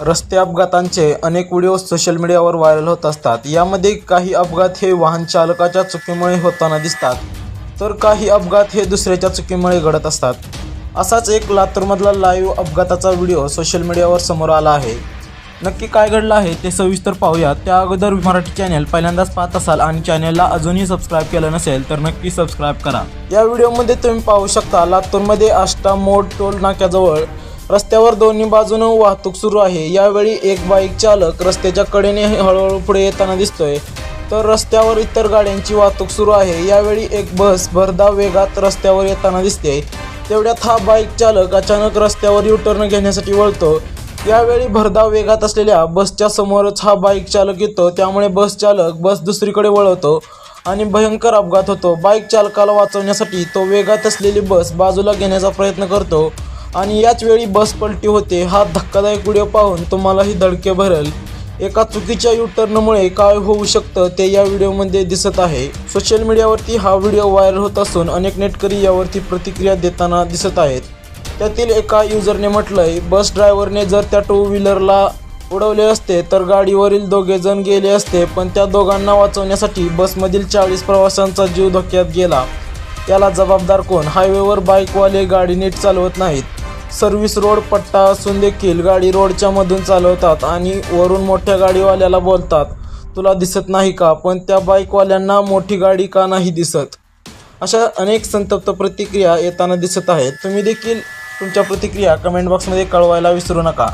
रस्ते अपघातांचे अनेक video social मीडियावर व्हायरल होत असतात. यामध्ये काही अपघात हे वाहन चालकाच्या चुकीमुळे होताना दिसतात तर काही अपघात हे दुसऱ्याच्या चुकीमुळे घडत असतात. असाच एक लातूरमधला लाईव्ह अपघाताचा व्हिडिओ सोशल मीडियावर समोर आला आहे. नक्की काय घडलं आहे ते सविस्तर पाहूया त्या अगोदर मराठी चॅनल पहिल्यांदाच पाहत असाल आणि चॅनलला अजूनही सबस्क्राईब केलं नसेल तर नक्की सबस्क्राईब करा. या व्हिडिओमध्ये तुम्ही पाहू शकता लातूरमध्ये आष्टा मोड टोल नाक्याजवळ रस्त्यावर दोन्ही बाजूनं वाहतूक सुरू आहे. यावेळी एक बाईक चालक रस्त्याच्या कडेने हळूहळू पुढे येताना दिसतोय. तर रस्त्यावर इतर गाड्यांची वाहतूक सुरू आहे. यावेळी एक बस भरधाव वेगात रस्त्यावर येताना दिसते. तेवढ्यात हा बाईक चालक अचानक रस्त्यावर युटर्न घेण्यासाठी वळतो. यावेळी भरधाव वेगात असलेल्या बसच्या समोरच हा बाईक चालक येतो. त्यामुळे बस चालक बस दुसरीकडे वळवतो आणि भयंकर अपघात होतो. बाईक चालकाला वाचवण्यासाठी तो वेगात असलेली बस बाजूला घेण्याचा प्रयत्न करतो. आणि याच वेळी बस पलटी होते. हा धक्कादायक व्हिडिओ पाहून तुम्हालाही धडके भरेल. एका चुकीच्या युटर्नमुळे काय होऊ शकतं ते या व्हिडिओमध्ये दिसत आहे. सोशल मीडियावरती हा व्हिडिओ व्हायरल होत असून अनेक नेटकरी यावरती प्रतिक्रिया देताना दिसत आहेत. त्यातील एका युजरने म्हटलंय बस ड्रायव्हरने जर त्या टू व्हीलरला उडवले असते तर गाडीवरील दोघे जण गेले असते पण त्या दोघांना वाचवण्यासाठी बसमधील चाळीस प्रवाशांचा जीव धोक्यात गेला. याला जबाबदार कोण? हायवेवर बाईकवाले गाडी नीट चालवत नाहीत. सर्व्हिस रोड पट्टा असून देखील गाडी रोडच्या मधून चालवतात आणि वरून मोठ्या गाडीवाल्याला बोलतात तुला दिसत नाही का? पण त्या बाईकवाल्यांना मोठी गाडी का नाही दिसत? अशा अनेक संतप्त प्रतिक्रिया येताना दिसत आहेत. तुम्ही देखील तुमच्या प्रतिक्रिया कमेंट बॉक्समध्ये कळवायला विसरू नका.